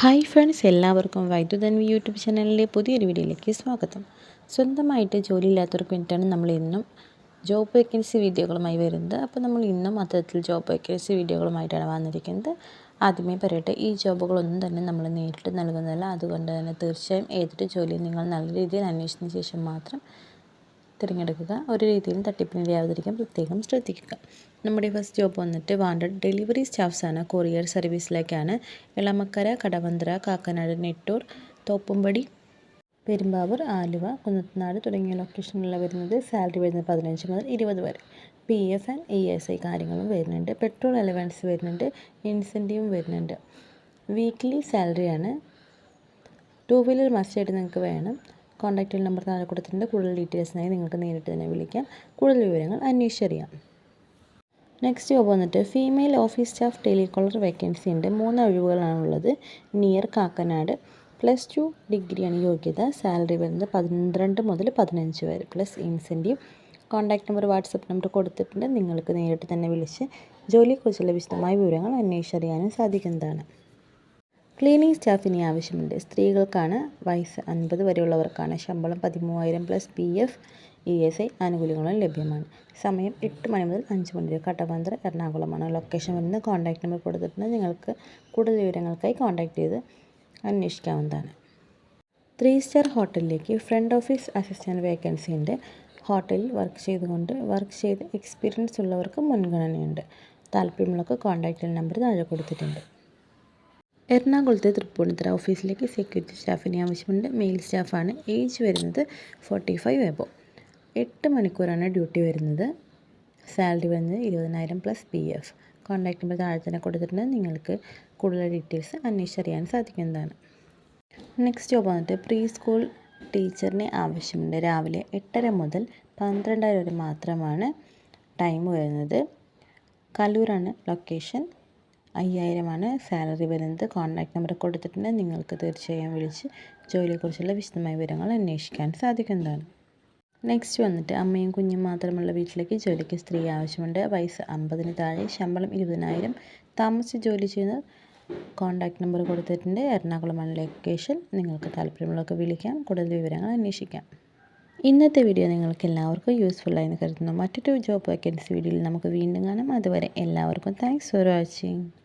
Hi friends എല്ലാവർക്കും വൈദ്യുതൻവി YouTube ചാനലിലെ പുതിയൊരു വീഡിയോയിലേക്ക് സ്വാഗതം. സ്വന്തമായിട്ട് ജോലിയില്ലാത്തവർക്ക് വേണ്ടിയിട്ടാണ് നമ്മൾ ഇന്നും ജോബ് വേക്കൻസി വീഡിയോകളുമായി വരുന്നത്. അപ്പോൾ നമ്മൾ ഇന്നും അത്തരത്തിൽ ജോബ് വേക്കൻസി വീഡിയോകളുമായിട്ടാണ് വന്നിരിക്കുന്നത്. ആദ്യമേ പറയട്ടെ ഈ ജോബുകളൊന്നും തന്നെ നമ്മൾ നേരിട്ട് നൽകുന്നതല്ല. അതുകൊണ്ട് തന്നെ തീർച്ചയായും ഏതൊരു ജോലിയും നിങ്ങൾ നല്ല രീതിയിൽ അന്വേഷിച്ചതിന് ശേഷം മാത്രം തിരഞ്ഞെടുക്കുക. ഒരു രീതിയിലും തട്ടിപ്പിനിടയാവാതിരിക്കാൻ പ്രത്യേകം ശ്രദ്ധിക്കുക. നമ്മുടെ ഫസ്റ്റ് ജോബ് വന്നിട്ട് വാണ്ടഡ് ഡെലിവറി സ്റ്റാഫ്സാണ് കൊറിയർ സർവീസിലേക്കാണ് ഇളമക്കര കടവന്ത്ര കാക്കനാട് നെട്ടൂർ തോപ്പുംപടി പെരുമ്പാവൂർ ആലുവ കുന്നത്തനാട് തുടങ്ങിയ ലൊക്കേഷനിലുള്ള വരുന്നത് സാലറി വരുന്നത് പതിനഞ്ച് മുതൽ ഇരുപത് വരെ. P F and E S I കാര്യങ്ങളും വരുന്നുണ്ട്. പെട്രോൾ അലവൻസ് വരുന്നുണ്ട്. ഇൻസെന്റീവും വരുന്നുണ്ട്. വീക്ക്ലി സാലറിയാണ് ടു വീലർ മസ്റ്റായിട്ട് നിങ്ങൾക്ക് വേണം. കോൺടാക്റ്റ് നമ്പർ താഴെ കൊടുത്തിട്ടുണ്ട്. കൂടുതൽ ഡീറ്റെയിൽസിനായി നിങ്ങൾക്ക് നേരിട്ട് തന്നെ വിളിക്കാം. കൂടുതൽ വിവരങ്ങൾ അന്വേഷിച്ചറിയാം. നെക്സ്റ്റ് ജോബ് വന്നിട്ട് female office staff telecaller vacancy ഉണ്ട്. മൂന്ന് ഒഴിവുകളാണുള്ളത്. നിയർ കാക്കനാട്. പ്ലസ് ടു ഡിഗ്രിയാണ് യോഗ്യത. സാലറി വരുന്നത് പന്ത്രണ്ട് മുതൽ പതിനഞ്ച് വരെ. Plus incentive contact number WhatsApp number കൊടുത്തിട്ടുണ്ട്. നിങ്ങൾക്ക് നേരിട്ട് തന്നെ വിളിച്ച് ജോലിയെക്കുറിച്ചുള്ള വിശദമായ വിവരങ്ങൾ അന്വേഷിച്ചറിയാനും സാധിക്കുന്നതാണ്. ക്ലീനിങ് സ്റ്റാഫിനെ ആവശ്യമുണ്ട്. സ്ത്രീകൾക്കാണ് വയസ്സ് അൻപത് വരെയുള്ളവർക്കാണ്. ശമ്പളം പതിമൂവായിരം plus P F E S I ആനുകൂല്യങ്ങളും ലഭ്യമാണ്. സമയം എട്ട് മണി മുതൽ അഞ്ച് മണി വരെ. കട്ടപ്പന്തർ എറണാകുളമാണ് ലൊക്കേഷൻ വരുന്നത്. കോൺടാക്ട് നമ്പർ കൊടുത്തിട്ടുണ്ട്. നിങ്ങൾക്ക് കൂടുതൽ വിവരങ്ങൾക്കായി കോൺടാക്ട് ചെയ്ത് അന്വേഷിക്കാവുന്നതാണ്. ത്രീ സ്റ്റാർ ഹോട്ടലിലേക്ക് ഫ്രണ്ട് ഓഫീസ് അസിസ്റ്റന്റ് വേക്കൻസി ഉണ്ട്. ഹോട്ടലിൽ വർക്ക് ചെയ്തുകൊണ്ട് വർക്ക് ചെയ്ത് എക്സ്പീരിയൻസ് ഉള്ളവർക്ക് മുൻഗണനയുണ്ട്. താല്പര്യമുള്ളവർക്ക് കോൺടാക്റ്റ് നമ്പർ താഴെ കൊടുത്തിട്ടുണ്ട്. എറണാകുളത്തെ തൃപ്പൂണിത്തുറ ഓഫീസിലേക്ക് സെക്യൂരിറ്റി സ്റ്റാഫിനെ ആവശ്യമുണ്ട്. മെയിൽ സ്റ്റാഫാണ് ഏജ് വരുന്നത് ഫോർട്ടി ഫൈവ് എബോ എട്ട് മണിക്കൂറാണ് ഡ്യൂട്ടി വരുന്നത്. സാലറി വരുന്നത് ഇരുപതിനായിരം plus P F contact number താഴെ തന്നെ കൊടുത്തിട്ടുണ്ട്. നിങ്ങൾക്ക് കൂടുതൽ ഡീറ്റെയിൽസ് അന്വേഷിച്ചറിയാൻ സാധിക്കുന്നതാണ്. നെക്സ്റ്റ് ജോബ് വന്നിട്ട് പ്രീ സ്കൂൾ ടീച്ചറിനെ ആവശ്യമുണ്ട്. രാവിലെ എട്ടര മുതൽ പന്ത്രണ്ടര വരെ മാത്രമാണ് ടൈം വരുന്നത്. കലൂരാണ് ലൊക്കേഷൻ അയ്യായിരമാണ് സാലറി വരുന്നത്. കോൺടാക്ട് നമ്പർ കൊടുത്തിട്ടുണ്ട്. നിങ്ങൾക്ക് തീർച്ചയായും വിളിച്ച് ജോലിയെക്കുറിച്ചുള്ള വിശദമായ വിവരങ്ങൾ അന്വേഷിക്കാൻ സാധിക്കുന്നതാണ്. നെക്സ്റ്റ് വന്നിട്ട് അമ്മയും കുഞ്ഞും മാത്രമുള്ള വീട്ടിലേക്ക് ജോലിക്ക് സ്ത്രീ ആവശ്യമുണ്ട്. വയസ്സ് അമ്പതിന് താഴെ ശമ്പളം ഇരുപതിനായിരം. താമസിച്ച് ജോലി ചെയ്യുന്ന കോൺടാക്ട് നമ്പർ കൊടുത്തിട്ടുണ്ട്. എറണാകുളമാണ് ലൊക്കേഷൻ. നിങ്ങൾക്ക് താല്പര്യമുള്ളവർക്ക് വിളിക്കാം. കൂടുതൽ വിവരങ്ങൾ അന്വേഷിക്കാം. ഇന്നത്തെ വീഡിയോ നിങ്ങൾക്ക് എല്ലാവർക്കും യൂസ്ഫുൾ ആയെന്ന് കരുതുന്നു. മറ്റൊരു ജോബ് വേക്കൻസി വീഡിയോയിൽ നമുക്ക് വീണ്ടും കാണാം. അതുവരെ എല്ലാവർക്കും താങ്ക്സ് ഫോർ വാച്ചിങ്